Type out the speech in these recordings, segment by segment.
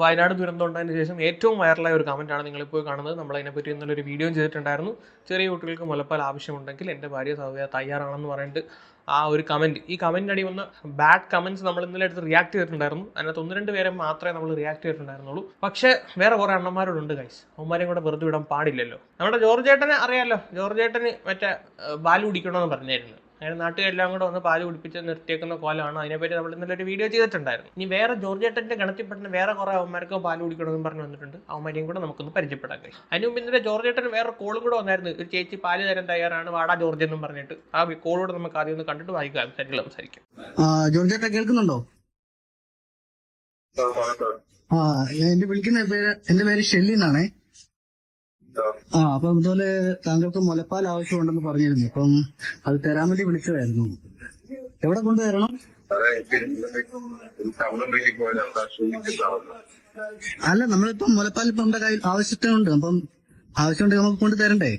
വയനാട് ദുരന്തം ഉണ്ടായതിന് ശേഷം ഏറ്റവും വൈറലായ ഒരു കമന്റാണ് നിങ്ങളിപ്പോൾ കാണുന്നത്. നമ്മൾ അതിനെപ്പറ്റി എന്നുള്ളൊരു വീഡിയോ ചെയ്തിട്ടുണ്ടായിരുന്നു. ചെറിയ കുട്ടികൾക്ക് മുലപ്പാൽ ആവശ്യമുണ്ടെങ്കിൽ എന്റെ ഭാര്യ സൗകര്യ തയ്യാറാണെന്ന് പറഞ്ഞിട്ട് ആ ഒരു കമന്റ് ഈ കമന്റ് അടി വന്ന ബാഡ് കമന്റ്സ് നമ്മൾ ഇന്നലെ എടുത്ത് റിയാക്ട് ചെയ്തിട്ടുണ്ടായിരുന്നു. അതിനകത്ത് ഒന്ന് രണ്ട് പേരെ മാത്രമേ നമ്മൾ റിയാക്ട് ചെയ്തിട്ടുണ്ടായിരുന്നുള്ളൂ. പക്ഷേ വേറെ കുറേ അണ്ണന്മാരോടുണ്ട് കൈസ് അവന്മാരെയും കൂടെ വെറുതെ വിടാൻ പാടില്ലല്ലോ. നമ്മുടെ ജോർജ് ഏട്ടനെ അറിയാമല്ലോ ജോർജ് ഏട്ടന് മറ്റേ ബാലു കുടിക്കണമെന്ന് പറഞ്ഞായിരുന്നു. അങ്ങനെ നാട്ടുകാരെല്ലാം കൂടെ ഒന്ന് പാൽ കുടിപ്പിച്ച് നിർത്തിയേക്കുന്ന കോലമാണ്. അതിനെപ്പറ്റി നമ്മൾ ഇന്നലെ ഒരു വീഡിയോ ചെയ്തിട്ടുണ്ടായിരുന്നു. ഇനി വേറെ ജോർജ് ഏട്ടന്റെ ഗണത്തിൽപ്പെടുന്ന വേറെ കുറേ അവന്മാർക്ക് പാൽ കുടിക്കണമെന്ന് പറഞ്ഞു വന്നിട്ടുണ്ട്. അവന്മാരെയും കൂടെ നമുക്കൊന്ന് പരിചയപ്പെടാൻ കഴിയും അതിന് മുമ്പ് ഇന്നലെ ജോർജ് ഏട്ടൻ വേറെ കോളും കൂടെ വന്നായിരുന്നു. ഒരു ചേച്ചി പാൽ തരാൻ തയ്യാറാണ് വാടാ ജോർജ് എന്നും പറഞ്ഞിട്ട്. ആ കോളോട് നമുക്ക് ആദ്യം ഒന്ന് കണ്ടിട്ട് വായിക്കാം സംസാരിക്കാം സംസാരിക്കാം. ആ ജോർജേട്ട കേൾക്കുന്നുണ്ടോ? ആ എന്റെ വിളിക്കുന്ന പേര് എന്റെ പേര് ഷെല്ലി എന്നാണേ ആ അപ്പൊ അതുപോലെ താങ്കൾക്ക് മുലപ്പാൽ ആവശ്യമുണ്ടെന്ന് പറഞ്ഞിരുന്നു. അപ്പം അത് തരാൻ വേണ്ടി വിളിച്ചതായിരുന്നു. എവിടെ കൊണ്ടുവരണം? അല്ല നമ്മളിപ്പം മുലപ്പാൽ ഇപ്പൊ നമ്മുടെ കയ്യിൽ ആവശ്യത്തിനുണ്ട്. അപ്പം ആവശ്യമുണ്ടെങ്കിൽ നമുക്ക് കൊണ്ട് തരണ്ടേ?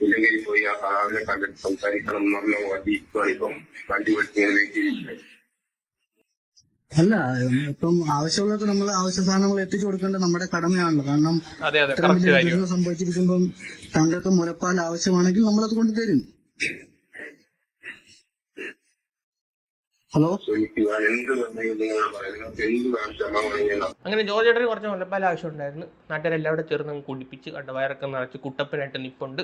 ഇല്ലെങ്കിൽ പോയി ആ സാറിനെ കണ്ടിട്ട് സംസാരിക്കണം എന്നുള്ള വണ്ടി ഇപ്പം വണ്ടി വെട്ടി അല്ല ഇപ്പം ആവശ്യമുള്ളവർക്ക് നമ്മൾ ആവശ്യ സാധനങ്ങൾ എത്തിച്ചു കൊടുക്കേണ്ടത് നമ്മുടെ കടമയാണല്ലോ. കാരണം കറക്റ്റ് വലിയ ദുരിതം സംഭവിച്ചിരിക്കുമ്പം താങ്കൾക്ക് മുലപ്പാൽ ആവശ്യമാണെങ്കിൽ നമ്മളത് കൊണ്ടുതരും. ഹലോ? അങ്ങനെ ജോർജ് ഏട്ടന് കുറച്ച് മുലപ്പാൽ ആവശ്യമുണ്ടായിരുന്നു. നാട്ടുകാരെല്ലാവരും ചേർന്ന് കുടിപ്പിച്ച് കണ്ട വയറൊക്കെ നിറച്ച് കുട്ടപ്പനായിട്ട് നിപ്പുണ്ട്.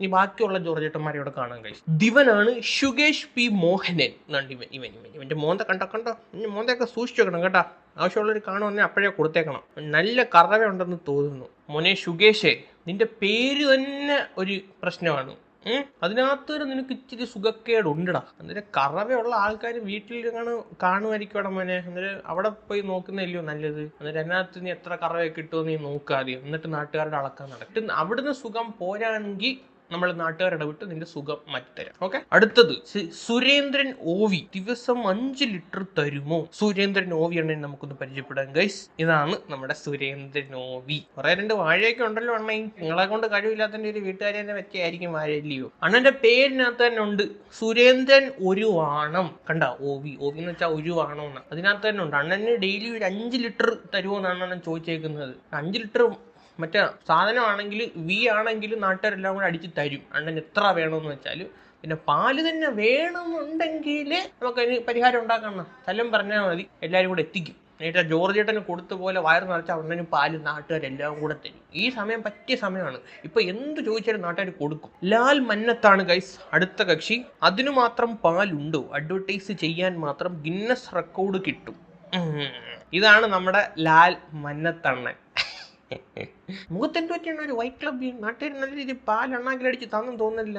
ഇനി ബാക്കിയുള്ള ജോർജ് ഏട്ടന്മാരെ ഇവിടെ കാണാൻ കഴിച്ചു ദിവനാണ് ഷുഗേഷ് പി മോഹനൻ. ഇവൻ ഇവൻ ഇവൻ ഇവന്റെ മോന്ത കണ്ടോ കണ്ടോ? ഇനി മോന്തയൊക്കെ സൂക്ഷിച്ചു വെക്കണം കേട്ടാ. ആവശ്യമുള്ളവർ കാണുമെന്നെ അപ്പോഴേ കൊടുത്തേക്കണം. നല്ല കറവ ഉണ്ടെന്ന് തോന്നുന്നു. മോനെ ഷുഗേഷേ നിന്റെ പേര് തന്നെ ഒരു പ്രശ്നമാണ്. ഉം. അതിനകത്ത് വരെ നിനക്ക് ഇച്ചിരി സുഖക്കേട് ഉണ്ടടാ അന്നേരം കറവയുള്ള ആൾക്കാർ വീട്ടിൽ കാണു കാണുമായിരിക്കും മോനെ. അന്നേരം അവിടെ പോയി നോക്കുന്നതല്ലയോ നല്ലത്? അന്നേരം അതിനകത്ത് നീ എത്ര കറവയൊക്കെ കിട്ടുമോ നീ നോക്കാതെയോ? എന്നിട്ട് നാട്ടുകാരുടെ അളക്കാൻ നടക്കും. അവിടുന്ന് സുഖം പോരാണെങ്കിൽ നമ്മൾ നാട്ടുകാരുടെ വിട്ട് നിന്റെ സുഖം മാറ്റിത്തരാം. ഓക്കെ അടുത്തത് സുരേന്ദ്രൻ ഓവി ദിവസം അഞ്ച് ലിറ്റർ തരുമോ? സുരേന്ദ്രൻ ഓവി ഉണ്ടെങ്കിൽ നമുക്കൊന്ന് പരിചയപ്പെടാം ഗൈസ് ഇതാണ് നമ്മുടെ സുരേന്ദ്രൻ ഓവി. കുറെ രണ്ട് വാഴയൊക്കെ ഉണ്ടല്ലോ അണ്ണയും നിങ്ങളെ കൊണ്ട് കഴിവില്ലാത്തതിന്റെ ഒരു വീട്ടുകാരെ തന്നെ വെച്ചായിരിക്കും വാഴയില്ലയോ അണ്ണന്റെ പേരിനകത്ത് തന്നെ ഉണ്ട് സുരേന്ദ്രൻ ഒരു വാണം കണ്ട ഓവി. ഓവി എന്ന് വെച്ചാൽ ഒരു വാണം അതിനകത്ത് തന്നെ ഉണ്ട്. അണ്ണന് ഡെയിലി ഒരു അഞ്ച് ലിറ്റർ തരുമോ എന്നാണ് അണ്ണൻ ചോദിച്ചേക്കുന്നത്. അഞ്ച് ലിറ്റർ മറ്റേ സാധനമാണെങ്കിൽ വി ആണെങ്കിൽ നാട്ടുകാരെല്ലാം കൂടെ അടിച്ച് തരും. അണ്ണൻ എത്ര വേണമെന്ന് വെച്ചാൽ പിന്നെ പാൽ തന്നെ വേണമെന്നുണ്ടെങ്കിൽ നമുക്കതിന് പരിഹാരം ഉണ്ടാക്കണം സ്ഥലം പറഞ്ഞാൽ മതി. എല്ലാവരും കൂടെ എത്തിക്കും. എന്നിട്ട് ജോർജ് ഏട്ടന് കൊടുത്ത പോലെ വയർ നിറച്ച അണ്ണനും പാൽ നാട്ടുകാരെല്ലാം കൂടെ തരും. ഈ സമയം പറ്റിയ സമയമാണ്. ഇപ്പൊ എന്ത് ചോദിച്ചാലും നാട്ടുകാർ കൊടുക്കും. ലാൽ മന്നത്താണ് ഗൈസ് അടുത്ത കക്ഷി. അതിനു മാത്രം പാലുണ്ടോ. അഡ്വർടൈസ് ചെയ്യാൻ മാത്രം ഗിന്നസ് റെക്കോർഡ് കിട്ടും. ഇതാണ് നമ്മുടെ ലാൽ മന്നത്തണ്ണൻ. മുഖത്തെന്ത് പറ്റിയാണ് ഒരു വൈറ്റ് ക്ലബ് നാട്ടുകാർ നല്ല രീതിയിൽ പാലെണ്ണാക്കിലടിച്ച് തന്നും തോന്നില്ല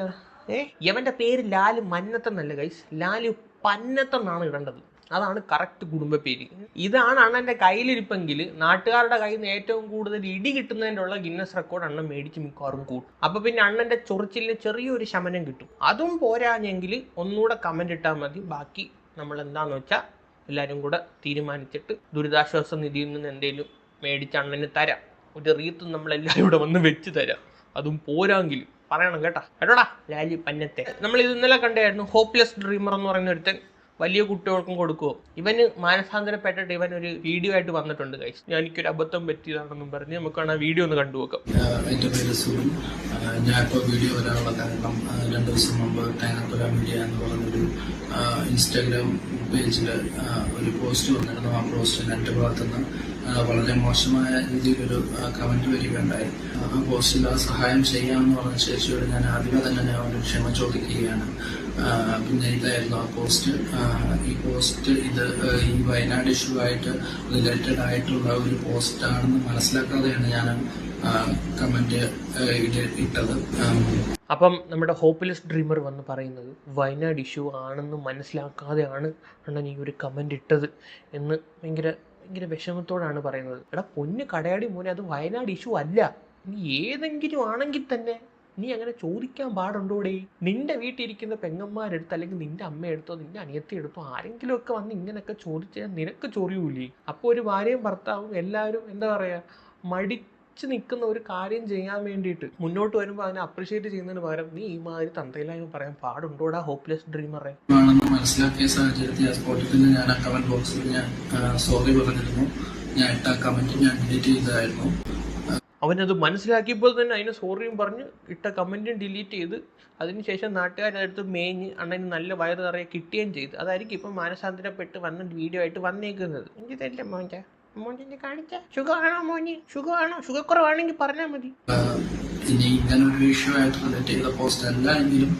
ഏ? യവന്റെ പേര് ലാൽ മന്നത്തെന്നല്ല ഗൈസ് ലാൽ പന്നത്തെന്നാണ് ഇടേണ്ടത്. അതാണ് കറക്റ്റ് കുടുംബ പേര്. ഇതാണ് അണ്ണന്റെ കയ്യിലിരിപ്പെങ്കിൽ നാട്ടുകാരുടെ കയ്യിൽ നിന്ന് ഏറ്റവും കൂടുതൽ ഇടി കിട്ടുന്നതിന്റെ ഉള്ള ഗിന്നസ് റെക്കോർഡ് അണ്ണൻ മേടിച്ച് മിക്കവാറും കൂട്ടും അപ്പൊ പിന്നെ അണ്ണന്റെ ചൊറിച്ചിലിന് ചെറിയൊരു ശമനം കിട്ടും. അതും പോരാഞ്ഞെങ്കിൽ ഒന്നുകൂടെ കമന്റ് ഇട്ടാൽ മതി. ബാക്കി നമ്മൾ എന്താന്ന് വെച്ചാൽ എല്ലാവരും കൂടെ തീരുമാനിച്ചിട്ട് ദുരിതാശ്വാസ നിധിയിൽ നിന്ന് എന്തെങ്കിലും മേടിച്ച് അണ്ണന് തരാം. ഒരു റീത്ത് നമ്മളെല്ലാവരും ഇവിടെ വന്ന് വെച്ച് തരാം. അതും പോരാങ്കിലും. പറയണം കേട്ടാ. കേട്ടോടാ ലാലി പന്നത്തെ. നമ്മൾ ഇത് ഇന്നലെ കണ്ടായിരുന്നു ഹോപ്പ്ലെസ് ഡ്രീമർ എന്ന് പറയുന്ന ഒരുത്തൻ വലിയ കുട്ടികൾക്കും കൊടുക്കുമോ ഇവന് മാനസാന്തരപ്പെട്ടിട്ട് ഇവൻ ഒരു വീഡിയോ ആയിട്ട് വന്നിട്ടുണ്ട് കൈസ് ഞാൻ എനിക്കൊരു അബദ്ധം പറ്റിയതാണെന്നും പറഞ്ഞ് നമുക്കാണ് ആ വീഡിയോ ഒന്ന് കണ്ടുപോക്കാം വെക്കാം എന്റെ പേര് സുബിൻ ഞാൻ ഞാനിപ്പോൾ വീഡിയോ വരാനുള്ള കാരണം രണ്ടു ദിവസം മുമ്പ് തേങ്ങാപ്പുര മീഡിയ എന്ന് പറഞ്ഞൊരു ഇൻസ്റ്റാഗ്രാം പേജിൽ ഒരു പോസ്റ്റ് വന്നിരുന്നു. ആ പോസ്റ്റ് എന്റെ ഭാഗത്തുനിന്ന് വളരെ മോശമായ രീതിയിലൊരു കമന്റ് വരികയുണ്ടായി. ആ പോസ്റ്റിൽ ആ സഹായം ചെയ്യാമെന്ന് പറഞ്ഞ ശേഷിയോട് ഞാൻ ആദ്യമേ തന്നെ ഞാൻ ഒരു ക്ഷമ ചോദിക്കുകയാണ്. പിന്നെ ഇതായിരുന്നു ആ പോസ്റ്റ്. ഈ പോസ്റ്റ് ഇത് ഈ വയനാട് ഇഷ്യൂ ആയിട്ട് റിലേറ്റഡ് ആയിട്ടുള്ള ഒരു പോസ്റ്റ് ആണെന്ന് മനസ്സിലാക്കാതെയാണ് ഞാൻ കമന്റ് ഇട്ടത്. അപ്പം നമ്മുടെ ഹോപ്പ്ലെസ് ഡ്രീമർ വന്ന് പറയുന്നത് വയനാട് ഇഷ്യൂ ആണെന്ന് മനസ്സിലാക്കാതെയാണ് അണ്ണൻ ഈ ഒരു കമന്റ് ഇട്ടത് എന്ന് ഭയങ്കര ഭയങ്കര വിഷമത്തോടാണ് പറയുന്നത്. എടാ പൊന്ന് കടയാടി മോനെ അത് വയനാട് ഇഷ്യൂ അല്ല. നീ ഏതെങ്കിലും ആണെങ്കിൽ തന്നെ നീ അങ്ങനെ ചോദിക്കാൻ പാടുണ്ടോടേ? നിന്റെ വീട്ടിലിരിക്കുന്ന പെങ്ങന്മാരെടുത്ത് അല്ലെങ്കിൽ നിന്റെ അമ്മയെടുത്തോ നിന്റെ അനിയത്തി എടുത്തോ ആരെങ്കിലും ഒക്കെ വന്ന് ഇങ്ങനെയൊക്കെ ചോദിച്ചാൽ നിനക്ക് ചൊറിയൂലേ? അപ്പോൾ ഒരു ഭാര്യയും ഭർത്താവും എല്ലാവരും എന്താ പറയുക മടി ഉറച്ചു നിൽക്കുന്ന ഒരു കാര്യം ചെയ്യാൻ വേണ്ടിയിട്ട് മുന്നോട്ട് വരുമ്പോൾ അതിനെ അപ്രീഷിയേറ്റ് ചെയ്യുന്നതിന് പകരം നീ ഈ മാതിരി തന്തയിലായി പറയാൻ പാടുണ്ടോടാ ഹോപ്പ്ലെസ് ഡ്രീമറെ ആണെന്ന് മനസ്സിലാക്കിയ സാഹചര്യത്തിൽ ആ സ്പോട്ടിൽ തന്നെ ഞാൻ ആ കമന്റ് ബോക്സിൽ ഞാൻ സോറി പറഞ്ഞിരുന്നു. ഞാൻ ഇട്ട കമന്റ് ഞാൻ ഡിലീറ്റ് ചെയ്തതായിരുന്നു. അവനത് മനസ്സിലാക്കിയപ്പോൾ തന്നെ അതിന് സോറിയും പറഞ്ഞ് ഇട്ട കമന്റും ഡിലീറ്റ് ചെയ്ത് അതിനുശേഷം നാട്ടുകാരടുത്ത് മേഞ്ഞ് അണ്ണന് നല്ല വയറ് നിറയെ കിട്ടുകയും ചെയ്തു. അതായിരിക്കും ഇപ്പം മാനസാന്തരപ്പെട്ട് വന്ന വീഡിയോ ആയിട്ട് വന്നേക്കുന്നത്. എനിക്ക് തരില്ല മോന്റെ മോന്റെ കാണിച്ച. സുഖമാണോ മോന്? സുഖമാണോ? സുഖക്കുറവാണെങ്കിൽ പറഞ്ഞാൽ മതി. ഇനി ഇഷ്യൂ ആയിട്ട് റിലേറ്റ് ചെയ്ത പോസ്റ്റ് അല്ല എങ്കിലും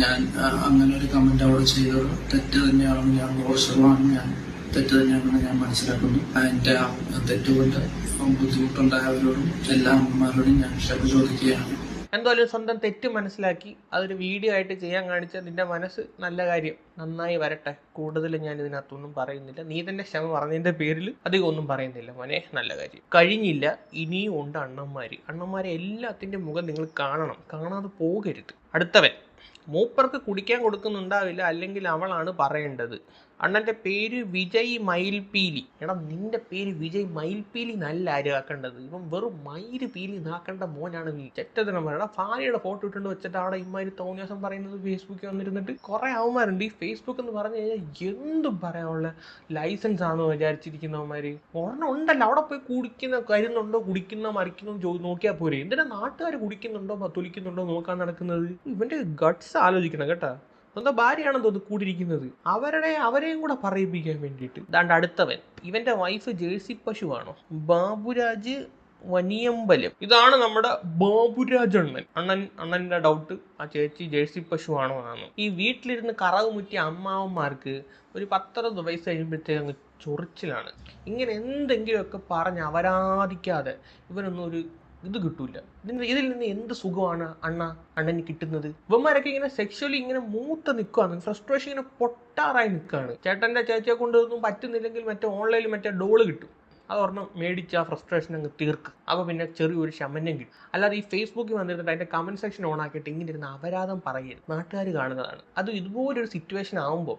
ഞാൻ അങ്ങനെ ഒരു കമന്റ് അവിടെ ചെയ്തത് തെറ്റ് തന്നെയാണെന്ന് ഞാൻ ശതമാനം ഞാൻ തെറ്റ് തന്നെയാണെന്ന് ഞാൻ മനസ്സിലാക്കുന്നു. അതിന്റെ തെറ്റുകൊണ്ട് ബുദ്ധിമുട്ടുണ്ടായവരോടും എല്ലാ അമ്മമാരോടും ഞാൻ ക്ഷമ ചോദിക്കുകയാണ്. എന്തായാലും സ്വന്തം തെറ്റ് മനസ്സിലാക്കി അതൊരു വീഡിയോ ആയിട്ട് ചെയ്യാൻ കാണിച്ച നിന്റെ മനസ്സ് നല്ല കാര്യം. നന്നായി വരട്ടെ. കൂടുതൽ ഞാൻ ഇതിനകത്തൊന്നും പറയുന്നില്ല. നീ തന്നെ ക്ഷമ പറഞ്ഞതിന്റെ പേരിൽ അധികം ഒന്നും പറയുന്നില്ല മോനെ. നല്ല കാര്യം. കഴിഞ്ഞില്ല. ഇനിയും ഉണ്ട് അണ്ണന്മാര്. അണ്ണന്മാരെ എല്ലാത്തിന്റെ മുഖം നിങ്ങൾ കാണണം. കാണാതെ പോകരുത്. അടുത്തവൻ. മൂപ്പർക്ക് കുടിക്കാൻ കൊടുക്കുന്നുണ്ടാവില്ല അല്ലെങ്കിൽ അവളാണ് പറയേണ്ടത്. അണ്ണന്റെ പേര് വിജയ് മയിൽപീലി. എടാ നിന്റെ പേര് വിജയ് മയിൽപീലി നല്ല ആരാക്കേണ്ടത് ഇവൻ വെറും മയിൽ പീലി നാക്കേണ്ട മോനാണ് നീ പറയടാ ഭാര്യയുടെ ഫോട്ടോ ഇട്ടുകൊണ്ട് വെച്ചിട്ട് അവിടെ ഇമാതിരി തോന്നിയാസം പറയുന്നത് ഫേസ്ബുക്കിൽ വന്നിരുന്നിട്ട് കുറെ അവന്മാരുണ്ട്. ഈ ഫേസ്ബുക്ക് എന്ന് പറഞ്ഞു കഴിഞ്ഞാൽ എന്തും പറയാനുള്ള ലൈസൻസ് ആണെന്ന് വിചാരിച്ചിരിക്കുന്നവന്മാര് ഒരെണ്ണം ഉണ്ടല്ലോ. അവിടെ പോയി കുടിക്കുന്ന കരുന്നുണ്ടോ കുടിക്കുന്ന മറിക്കുന്നോ ചോ നോക്കിയാൽ പോരെ. എന്തിനാ നാട്ടുകാർ കുടിക്കുന്നുണ്ടോ തൊലിക്കുന്നുണ്ടോ നോക്കാൻ നടക്കുന്നത്? ഇവന്റെ ഗട്ട്സ് ആലോചിക്കണം കേട്ടാ. സ്വന്തം ഭാര്യയാണെന്ന് തോന്നുന്നു കൂടിയിരിക്കുന്നത്. അവരുടെ അവരെയും കൂടെ പറയിപ്പിക്കാൻ വേണ്ടിയിട്ട്. ദാണ്ട് അടുത്തവൻ. ഇവന്റെ വൈഫ് ജേഴ്സി പശുവാണോ? ബാബുരാജ് വനിയമ്പലം. ഇതാണ് നമ്മുടെ ബാബുരാജ് അണ്ണൻ. അണ്ണൻ അണ്ണന്റെ ഡൗട്ട് ആ ചേച്ചി ജേഴ്സി പശുവാണോ എന്നാണ്. ഈ വീട്ടിലിരുന്ന് കറവ് മുറ്റിയ അമ്മാവന്മാർക്ക് ഒരു പത്തറുപത് വയസ്സ് കഴിയുമ്പോഴത്തേക്ക് അങ്ങ് ചൊറിച്ചിലാണ്. ഇങ്ങനെ എന്തെങ്കിലുമൊക്കെ പറഞ്ഞ് അവരാധിക്കാതെ ഇവരൊന്നും ഒരു ഇത് കിട്ടൂല. ഇതിൽ നിന്ന് എന്ത് സുഖമാണ് അണ്ണ? അണ്ണന് കിട്ടുന്നത്. ഇവന്മാരൊക്കെ ഇങ്ങനെ സെക്ഷലി ഇങ്ങനെ മൂത്ത് നിൽക്കുകയാണ് ഫ്രസ്ട്രേഷൻ ഇങ്ങനെ പൊട്ടാറായി നിൽക്കുകയാണ് ചേട്ടന്റെ ചേച്ചിയെ കൊണ്ടൊന്നും പറ്റുന്നില്ലെങ്കിൽ മറ്റേ ഓൺലൈനിൽ മറ്റേ ഡോൾ കിട്ടും. അത് മേടിച്ച് ആ ഫ്രസ്ട്രേഷൻ അങ്ങ് തീർക്ക്. അപ്പോൾ പിന്നെ ചെറിയൊരു ശമനം കിട്ടും. അല്ലാതെ ഈ ഫേസ്ബുക്കിൽ വന്നിരുന്നിട്ട് അതിന്റെ കമന്റ് സെക്ഷൻ ഓൺ ആക്കിയിട്ട് ഇങ്ങനെ ഇരുന്ന് അപരാധം പറയരുത്. നാട്ടുകാർ കാണുന്നതാണ്. അത് ഇതുപോലൊരു സിറ്റുവേഷൻ ആകുമ്പോൾ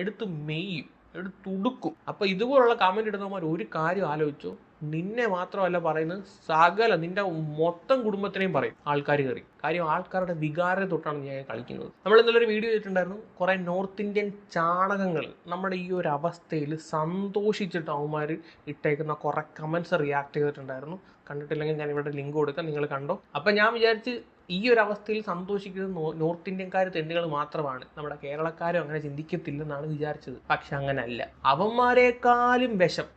എടുത്ത് മെയ്യും. എടുത്തുടുക്കും അപ്പോൾ ഇതുപോലുള്ള കമന്റ് ഇടുന്നവന്മാർ ഒരു കാര്യം ആലോചിച്ചു. നിന്നെ മാത്രമല്ല പറയുന്നത് സകല നിന്റെ മൊത്തം കുടുംബത്തിനെയും പറയും. ആൾക്കാർ കയറി. കാര്യം ആൾക്കാരുടെ വികാരത്തെ തൊട്ടാണ് ഞാൻ കളിക്കുന്നത്. നമ്മൾ ഇന്നലെ ഒരു വീഡിയോ ചെയ്തിട്ടുണ്ടായിരുന്നു കുറെ നോർത്ത് ഇന്ത്യൻ ചാണകങ്ങൾ നമ്മുടെ ഈ ഒരു അവസ്ഥയിൽ സന്തോഷിച്ചിട്ട് അവന്മാർ ഇട്ടേക്കുന്ന കുറെ കമൻസ് റിയാക്ട് ചെയ്തിട്ടുണ്ടായിരുന്നു. കണ്ടിട്ടില്ലെങ്കിൽ ഞാൻ ഇവിടെ ലിങ്ക് കൊടുക്കാം. നിങ്ങൾ കണ്ടോ? അപ്പം ഞാൻ വിചാരിച്ച് ഈ ഒരു അവസ്ഥയിൽ സന്തോഷിക്കുന്നത് നോർത്ത് ഇന്ത്യൻകാർ തെണ്ടുകൾ മാത്രമാണ്. നമ്മുടെ കേരളക്കാരും അങ്ങനെ ചിന്തിക്കത്തില്ലെന്നാണ് വിചാരിച്ചത്. പക്ഷെ അങ്ങനല്ല. അവന്മാരെക്കാളും വിഷം.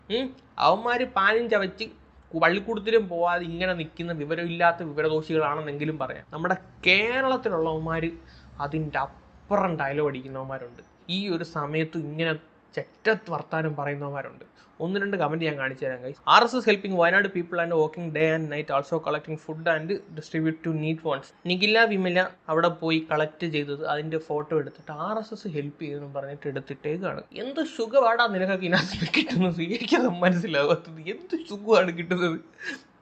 അവന്മാർ പാനും ചവച്ച് പള്ളിക്കൂടത്തിലും പോവാതെ ഇങ്ങനെ നിൽക്കുന്ന വിവരമില്ലാത്ത വിവരദോഷികളാണെന്നെങ്കിലും പറയാം. നമ്മുടെ കേരളത്തിലുള്ളവന്മാർ അതിന്റെ അപ്പുറം ഡയലോഗ് അടിക്കുന്നവന്മാരുണ്ട്. ഈ ഒരു സമയത്ത് ഇങ്ങനെ ചെറ്റത്ത് വർത്താനം പറയുന്നവന്മാരുണ്ട്. ഒന്ന് രണ്ട് കമന്റ് ഞാൻ കാണിച്ചു തരാം കഴിയും R S S helping Wayanad people and working day and night also collecting food and distribute to neat ones Nikhila Vimala അവിടെ പോയി കളക്ട് ചെയ്തത് അതിന്റെ ഫോട്ടോ എടുത്തിട്ട് ആർ എസ് എസ് ഹെൽപ്പ് ചെയ്തെന്ന് പറഞ്ഞിട്ട് എടുത്തിട്ടേക്കാണ്. എന്ത് സുഖമാടാ നിനക്കൊക്കെ ഇതിനകത്ത് കിട്ടുന്നത്? എനിക്കത് മനസ്സിലാവാത്തത്. എന്ത് സുഖമാണ് കിട്ടുന്നത്?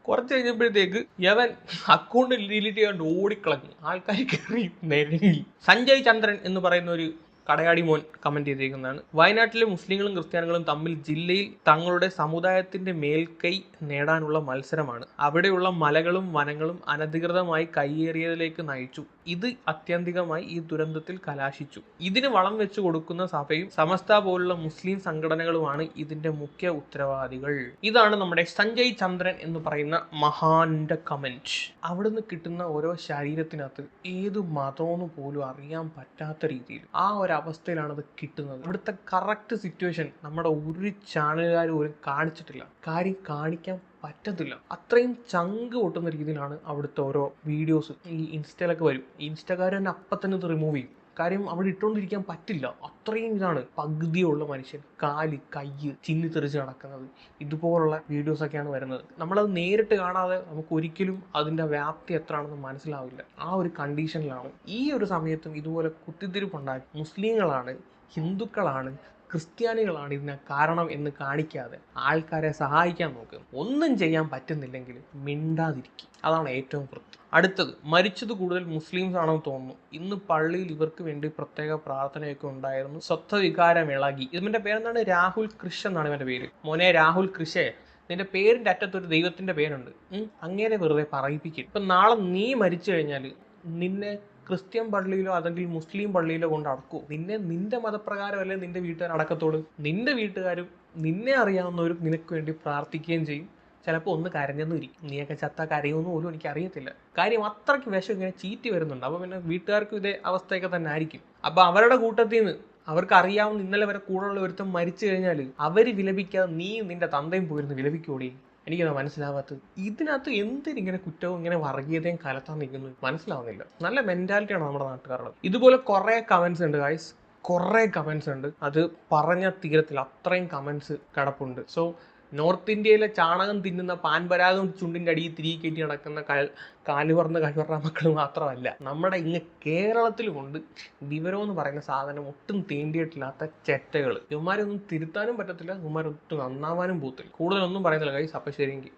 കുറച്ച് കഴിഞ്ഞപ്പോഴത്തേക്ക് യവൻ അക്കൗണ്ട് ഡിലീറ്റ് ചെയ്യാണ്ട് ഓടിക്കളഞ്ഞു. ആൾക്കാർ കയറി സഞ്ജയ് ചന്ദ്രൻ എന്ന് പറയുന്ന ഒരു കടയാടി മോൻ കമന്റ് ചെയ്തിരിക്കുന്നതാണ്. വയനാട്ടിലെ മുസ്ലിങ്ങളും ക്രിസ്ത്യാനികളും തമ്മിൽ ജില്ലയിൽ തങ്ങളുടെ സമുദായത്തിന്റെ മേൽക്കൈ നേടാനുള്ള മത്സരമാണ്. അവിടെയുള്ള മലകളും വനങ്ങളും അനധികൃതമായി കയ്യേറിയതിലേക്ക് നയിച്ചു. ഇത് അത്യന്തികമായി ഈ ദുരന്തത്തിൽ കലാശിച്ചു. ഇതിന് വളം വെച്ചു കൊടുക്കുന്ന സഭയും സമസ്ത പോലുള്ള മുസ്ലിം സംഘടനകളുമാണ് ഇതിന്റെ മുഖ്യ ഉത്തരവാദികൾ. ഇതാണ് നമ്മുടെ സഞ്ജയ് ചന്ദ്രൻ എന്ന് പറയുന്ന മഹാന്റെ കമന്റ്. അവിടുന്ന് കിട്ടുന്ന ഓരോ ശരീരത്തിനകത്ത് ഏത് മതമെന്ന് പോലും അറിയാൻ പറ്റാത്ത രീതിയിൽ ആ ഒരു അവസ്ഥയിലാണ് അത് കിട്ടുന്നത്. അവിടുത്തെ കറക്റ്റ് സിറ്റുവേഷൻ നമ്മുടെ ഒരു ചാനലുകാർ പോലും കാണിച്ചിട്ടില്ല. കാര്യം കാണിക്കാൻ പറ്റത്തില്ല. അത്രയും ചങ്ക് പൊട്ടുന്ന രീതിയിലാണ് അവിടുത്തെ ഓരോ വീഡിയോസ് ഈ ഇൻസ്റ്റയിലൊക്കെ വരും. ഇൻസ്റ്റക്കാർ തന്നെ അപ്പം തന്നെ ഇത് റിമൂവ് ചെയ്യും. കാര്യം അവിടെ ഇട്ടുകൊണ്ടിരിക്കാൻ പറ്റില്ല. അത്രയും ഇതാണ് പകുതിയുള്ള മനുഷ്യൻ. കാൽ കയ്യ് ചിന്നി തെറിച്ച് നടക്കുന്നത്. ഇതുപോലുള്ള വീഡിയോസൊക്കെയാണ് വരുന്നത്. നമ്മളത് നേരിട്ട് കാണാതെ നമുക്ക് ഒരിക്കലും അതിന്റെ വ്യാപ്തി എത്രയാണെന്ന് മനസ്സിലാവില്ല. ആ ഒരു കണ്ടീഷനിലാണ് ഈ ഒരു സമയത്തും ഇതുപോലെ കുത്തിത്തിരിപ്പുണ്ടാക്കി മുസ്ലിങ്ങളാണ് ഹിന്ദുക്കളാണ് ക്രിസ്ത്യാനികളാണ് ഇതിന് കാരണം എന്ന് കാണിക്കാതെ ആൾക്കാരെ സഹായിക്കാൻ നോക്കുക ഒന്നും ചെയ്യാൻ പറ്റുന്നില്ലെങ്കിൽ മിണ്ടാതിരിക്കും. അതാണ് ഏറ്റവും വൃത്തി. അടുത്തത് മരിച്ചത് കൂടുതൽ മുസ്ലിംസ് ആണെന്ന് തോന്നുന്നു. ഇന്ന് പള്ളിയിൽ ഇവർക്ക് വേണ്ടി പ്രത്യേക പ്രാർത്ഥനയൊക്കെ ഉണ്ടായിരുന്നു. സ്വത്വവികാരം ഇളകി. ഇതിന്റെ പേരെന്താണ്? രാഹുൽ കൃഷ് എന്നാണ് ഇവന്റെ പേര്. മോനെ രാഹുൽ കൃഷേ നിന്റെ പേരിന്റെ അറ്റത്തൊരു ദൈവത്തിന്റെ പേരുണ്ട്. അങ്ങനെ വെറുതെ പറയിപ്പിക്കും ഇപ്പൊ നാളെ നീ മരിച്ചു കഴിഞ്ഞാൽ നിന്നെ ക്രിസ്ത്യൻ പള്ളിയിലോ അല്ലെങ്കിൽ മുസ്ലിം പള്ളിയിലോ കൊണ്ട് അടക്കൂ നിന്നെ നിന്റെ മതപ്രകാരമല്ലേ നിന്റെ വീട്ടുകാർ അടക്കത്തോളൂ. നിന്റെ വീട്ടുകാരും നിന്നെ അറിയാവുന്നവരും നിനക്ക് വേണ്ടി പ്രാർത്ഥിക്കുകയും ചെയ്യും. ചിലപ്പോൾ ഒന്ന് കരഞ്ഞെന്നും ഇരിക്കും നീയൊക്കെ ചത്ത കരയുമെന്ന് പോലും എനിക്ക് അറിയത്തില്ല. കാര്യം അത്രയ്ക്ക് വിഷം ഇങ്ങനെ ചീറ്റി വരുന്നുണ്ട്. അപ്പോൾ പിന്നെ വീട്ടുകാർക്കും ഇതേ അവസ്ഥയൊക്കെ തന്നെ ആയിരിക്കും. അപ്പോൾ അവരുടെ കൂട്ടത്തിൽ നിന്ന് അവർക്ക് അറിയാവുന്ന ഇന്നലെ വരെ കൂടെയുള്ള ഒരുത്തം മരിച്ചു കഴിഞ്ഞാൽ അവർ വിലപിക്കാതെ നീയും നിന്റെ തന്തയും പോയിരുന്നു വിലപിക്കൂടി എനിക്കത് മനസ്സിലാവാത്തത് ഇതിനകത്ത് എന്തിനിങ്ങനെ കുറ്റവും ഇങ്ങനെ വർഗീയതയും കലത്താൻ നിൽക്കുന്നു മനസ്സിലാവുന്നില്ല. നല്ല മെന്റാലിറ്റിയാണ് നമ്മുടെ നാട്ടുകാരുടെ. ഇതുപോലെ കുറേ കമന്റ്സ് ഉണ്ട് ഗായ്സ് കുറേ കമന്റ്സ് ഉണ്ട്. അത് പറഞ്ഞ തീരത്തിൽ അത്രയും കമന്റ്സ് കിടപ്പുണ്ട്. സോ നോർത്ത് ഇന്ത്യയിലെ ചാണകം തിന്നുന്ന പാൻപരാഗം ചുണ്ടിന്റെ അടിയിൽ തിരികെ കയറ്റി നടക്കുന്ന കൽ കാലുപറന്ന കഴിവറ മക്കൾ മാത്രമല്ല. നമ്മുടെ ഇങ്ങ് കേരളത്തിലുമുണ്ട് വിവരം എന്ന് പറയുന്ന സാധനം ഒട്ടും തീണ്ടിയിട്ടില്ലാത്ത ചെറ്റകൾ ഇവന്മാരൊന്നും തിരുത്താനും പറ്റത്തില്ല. ഇവന്മാരൊട്ടും നന്നാവാനും പോകത്തില്ല കൂടുതലൊന്നും പറയുന്നില്ല. കൈസ് അപ്പം ശരിയെങ്കിൽ.